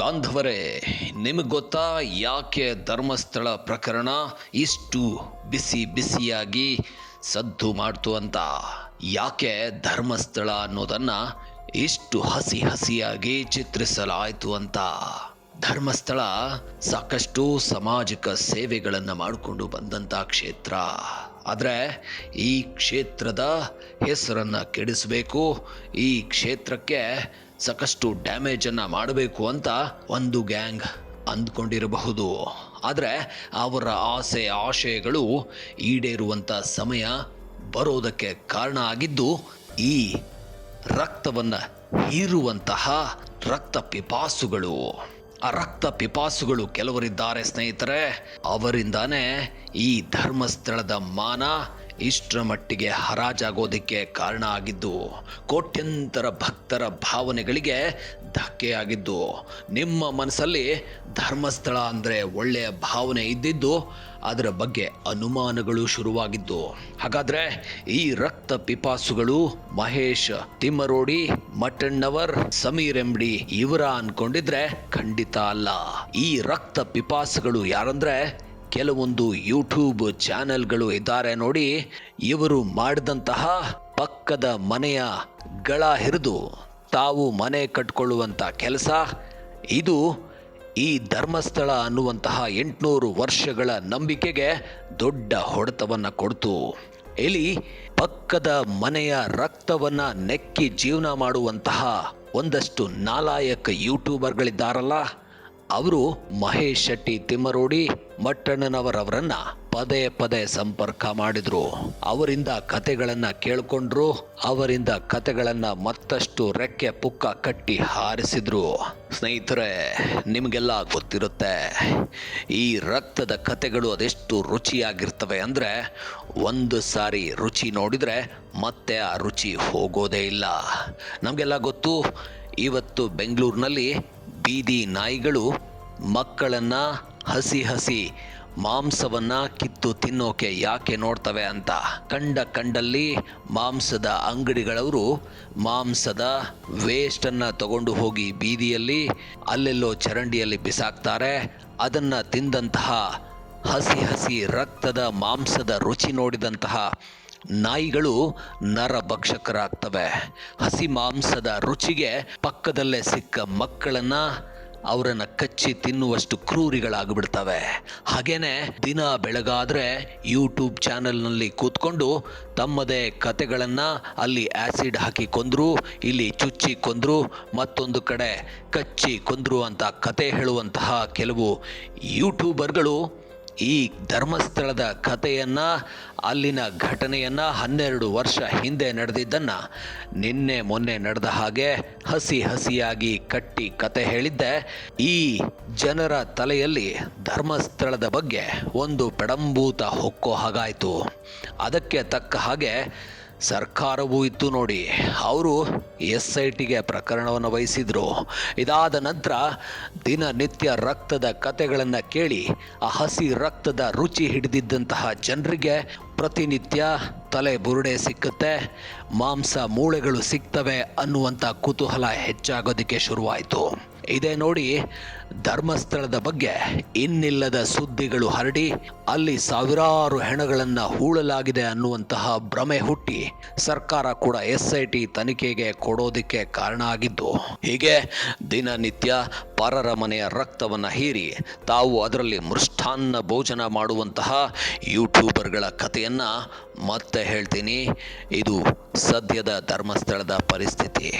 ಬಾಂಧವರೇ, ನಿಮಗೆ ಗೊತ್ತಾ ಯಾಕೆ ಧರ್ಮಸ್ಥಳ ಪ್ರಕರಣ ಇಷ್ಟು ಬಿಸಿ ಬಿಸಿಯಾಗಿ ಸದ್ದು ಮಾಡ್ತು ಅಂತ? ಯಾಕೆ ಧರ್ಮಸ್ಥಳ ಅನ್ನೋದನ್ನು ಇಷ್ಟು ಹಸಿ ಹಸಿಯಾಗಿ ಚಿತ್ರಿಸಲಾಯಿತು ಅಂತ? ಧರ್ಮಸ್ಥಳ ಸಾಕಷ್ಟು ಸಾಮಾಜಿಕ ಸೇವೆಗಳನ್ನು ಮಾಡಿಕೊಂಡು ಬಂದಂಥ ಕ್ಷೇತ್ರ. ಆದರೆ ಈ ಕ್ಷೇತ್ರದ ಹೆಸರನ್ನು ಕೆಡಿಸಬೇಕು, ಈ ಕ್ಷೇತ್ರಕ್ಕೆ ಸಾಕಷ್ಟು ಡ್ಯಾಮೇಜನ್ನು ಮಾಡಬೇಕು ಅಂತ ಒಂದು ಗ್ಯಾಂಗ್ ಅಂದ್ಕೊಂಡಿರಬಹುದು. ಆದರೆ ಅವರ ಆಸೆ, ಆಶಯಗಳು ಈಡೇರುವಂಥ ಸಮಯ ಬರೋದಕ್ಕೆ ಕಾರಣ ಆಗಿದ್ದು, ಈ ರಕ್ತವನ್ನು ಹೀರುವಂತಹ ರಕ್ತ ಪಿಪಾಸುಗಳು. ಆ ರಕ್ತ ಪಿಪಾಸುಗಳು ಕೆಲವರಿದ್ದಾರೆ ಸ್ನೇಹಿತರೆ, ಅವರಿಂದಾನೇ ಈ ಧರ್ಮಸ್ಥಳದ ಮಾನ ಇಷ್ಟರ ಮಟ್ಟಿಗೆ ಹರಾಜಾಗೋದಕ್ಕೆ ಕಾರಣ ಆಗಿದ್ದು, ಕೋಟ್ಯಂತರ ಭಕ್ತರ ಭಾವನೆಗಳಿಗೆ ಧಕ್ಕೆಯಾಗಿದ್ದು, ನಿಮ್ಮ ಮನಸ್ಸಲ್ಲಿ ಧರ್ಮಸ್ಥಳ ಅಂದರೆ ಒಳ್ಳೆಯ ಭಾವನೆ ಇದ್ದಿದ್ದು, ಅದರ ಬಗ್ಗೆ ಅನುಮಾನಗಳು ಶುರುವಾಗಿದ್ದು. ಹಾಗಾದರೆ ಈ ರಕ್ತ ಪಿಪಾಸುಗಳು ಮಹೇಶ್, ತಿಮ್ಮರೋಡಿ, ಮಟ್ಟಣ್ಣವರ್, ಸಮೀರ್ ಎಂಬಡಿ ಇವರ ಅನ್ಕೊಂಡಿದ್ರೆ ಖಂಡಿತ ಅಲ್ಲ. ಈ ರಕ್ತ ಪಿಪಾಸುಗಳು ಯಾರಂದ್ರೆ ಕೆಲವೊಂದು ಯೂಟ್ಯೂಬ್ ಚಾನೆಲ್ಗಳು ಇದ್ದಾರೆ ನೋಡಿ. ಇವರು ಮಾಡಿದಂತಹ ಪಕ್ಕದ ಮನೆಯ ಗಳ ಹಿರಿದು ತಾವು ಮನೆ ಕಟ್ಕೊಳ್ಳುವಂಥ ಕೆಲಸ. ಇದು ಈ ಧರ್ಮಸ್ಥಳ ಅನ್ನುವಂತಹ ಎಂಟುನೂರು ವರ್ಷಗಳ ನಂಬಿಕೆಗೆ ದೊಡ್ಡ ಹೊಡೆತವನ್ನು ಕೊಡ್ತು. ಎಲಿ ಪಕ್ಕದ ಮನೆಯ ರಕ್ತವನ್ನು ನೆಕ್ಕಿ ಜೀವನ ಮಾಡುವಂತಹ ಒಂದಷ್ಟು ನಾಲಾಯಕ ಯೂಟ್ಯೂಬರ್ಗಳಿದ್ದಾರಲ್ಲ. ಅವರು ಮಹೇಶ್ ಶೆಟ್ಟಿ ತಿಮ್ಮರೋಡಿ ಮಟ್ಟಣ್ಣನವರವರನ್ನ ಪದೇ ಪದೇ ಸಂಪರ್ಕ ಮಾಡಿದ್ರು. ಅವರಿಂದ ಕತೆಗಳನ್ನ ಕೇಳ್ಕೊಂಡ್ರು, ಅವರಿಂದ ಕತೆಗಳನ್ನ ಮತ್ತಷ್ಟು ರೆಕ್ಕೆ ಪುಕ್ಕ ಕಟ್ಟಿ ಹಾರಿಸಿದ್ರು. ಸ್ನೇಹಿತರೆ, ನಿಮಗೆಲ್ಲ ಗೊತ್ತಿರುತ್ತೆ, ಈ ರಕ್ತದ ಕತೆಗಳು ಅದೆಷ್ಟು ರುಚಿಯಾಗಿರ್ತವೆ ಅಂದ್ರೆ, ಒಂದು ಸಾರಿ ರುಚಿ ನೋಡಿದ್ರೆ ಮತ್ತೆ ಆ ರುಚಿ ಹೋಗೋದೇ ಇಲ್ಲ. ನಮಗೆಲ್ಲ ಗೊತ್ತು, ಇವತ್ತು ಬೆಂಗಳೂರಿನಲ್ಲಿ ಬೀದಿ ನಾಯಿಗಳು ಮಕ್ಕಳನ್ನ ಹಸಿ ಹಸಿ ಮಾಂಸವನ್ನು ಕಿತ್ತು ತಿನ್ನೋಕೆ ಯಾಕೆ ನೋಡ್ತವೆ ಅಂತ ಕಂಡ ಕಂಡಲ್ಲಿ ಮಾಂಸದ ಅಂಗಡಿಗಳವರು ಮಾಂಸದ ವೇಸ್ಟನ್ನು ತಗೊಂಡು ಹೋಗಿ ಬೀದಿಯಲ್ಲಿ ಅಲ್ಲೆಲ್ಲೋ ಚರಂಡಿಯಲ್ಲಿ ಬಿಸಾಕ್ತಾರೆ. ಅದನ್ನು ತಿಂದಂತಹ ಹಸಿ ಹಸಿ ರಕ್ತದ ಮಾಂಸದ ರುಚಿ ನೋಡಿದಂತಹ ನಾಯಿಗಳು ನರಭಕ್ಷಕರಾಗ್ತವೆ. ಹಸಿ ಮಾಂಸದ ರುಚಿಗೆ ಪಕ್ಕದಲ್ಲೇ ಸಿಕ್ಕ ಮಕ್ಕಳನ್ನ ಅವರನ್ನ ಕಚ್ಚಿ ತಿನ್ನುವಷ್ಟು ಕ್ರೂರಿಗಳಾಗಿಬಿಡ್ತವೆ. ಹಾಗೇನೆ ದಿನ ಬೆಳಗಾದ್ರೆ ಯೂಟ್ಯೂಬ್ ಚಾನೆಲ್ನಲ್ಲಿ ಕೂತ್ಕೊಂಡು ತಮ್ಮದೇ ಕತೆಗಳನ್ನು ಅಲ್ಲಿ ಆಸಿಡ್ ಹಾಕಿ ಕೊಂದ್ರು, ಇಲ್ಲಿ ಚುಚ್ಚಿ ಕೊಂದ್ರು, ಮತ್ತೊಂದು ಕಡೆ ಕಚ್ಚಿ ಕೊಂದ್ರು ಅಂತ ಕತೆ ಹೇಳುವಂತಹ ಕೆಲವು ಯೂಟ್ಯೂಬರ್ಗಳು ಈ ಧರ್ಮಸ್ಥಳದ ಕಥೆಯನ್ನ, ಅಲ್ಲಿನ ಘಟನೆಯನ್ನ ಹನ್ನೆರಡು ವರ್ಷ ಹಿಂದೆ ನಡೆದಿದ್ದನ್ನ ನಿನ್ನೆ ಮೊನ್ನೆ ನಡೆದ ಹಾಗೆ ಹಸಿ ಹಸಿಯಾಗಿ ಕಟ್ಟಿ ಕತೆ ಹೇಳಿದ್ದೆ. ಈ ಜನರ ತಲೆಯಲ್ಲಿ ಧರ್ಮಸ್ಥಳದ ಬಗ್ಗೆ ಒಂದು ಪೆಡಂಬೂತ ಹೊಕ್ಕೋ ಹಾಗಾಯಿತು. ಅದಕ್ಕೆ ತಕ್ಕ ಹಾಗೆ ಸರ್ಕಾರವೂ ಇತ್ತು ನೋಡಿ. ಅವರು ಎಸ್ ಐ ಟಿಗೆ ಪ್ರಕರಣವನ್ನು ವಹಿಸಿದರು. ಇದಾದ ನಂತರ ದಿನನಿತ್ಯ ರಕ್ತದ ಕತೆಗಳನ್ನು ಕೇಳಿ, ಆ ಹಸಿ ರಕ್ತದ ರುಚಿ ಹಿಡಿದಿದ್ದಂತಹ ಜನರಿಗೆ ಪ್ರತಿನಿತ್ಯ ತಲೆ ಬುರುಡೆ ಸಿಕ್ಕುತ್ತೆ. ಮಾಂಸ ಮೂಳೆಗಳು ಸಿಗ್ತವೆ ಅನ್ನುವಂಥ ಕುತೂಹಲ ಹೆಚ್ಚಾಗೋದಕ್ಕೆ ಶುರುವಾಯಿತು. ಇದೇ ನೋಡಿ. ಧರ್ಮಸ್ಥಳದ ಬಗ್ಗೆ ಇನ್ನಿಲ್ಲದ ಸುದ್ದಿಗಳು ಹರಡಿ. ಅಲ್ಲಿ ಸಾವಿರಾರು ಹೆಣಗಳನ್ನು ಹೂಳಲಾಗಿದೆ ಅನ್ನುವಂತಹ ಭ್ರಮೆ ಹುಟ್ಟಿ. ಸರ್ಕಾರ ಕೂಡ ಎಸ್ ಐ ಟಿ ತನಿಖೆಗೆ ಕೊಡೋದಕ್ಕೆ ಕಾರಣ ಆಗಿದ್ದು. ಹೀಗೆ ದಿನನಿತ್ಯ ಪರರ ಮನೆಯ ರಕ್ತವನ್ನು ಹೀರಿ ತಾವು ಅದರಲ್ಲಿ ಮೃಷ್ಠಾನ್ನ ಭೋಜನ ಮಾಡುವಂತಹ ಯೂಟ್ಯೂಬರ್ಗಳ ಕಥೆಯನ್ನು ಮತ್ತೆ ಹೇಳ್ತೀನಿ. ಇದು ಸದ್ಯದ ಧರ್ಮಸ್ಥಳದ ಪರಿಸ್ಥಿತಿ.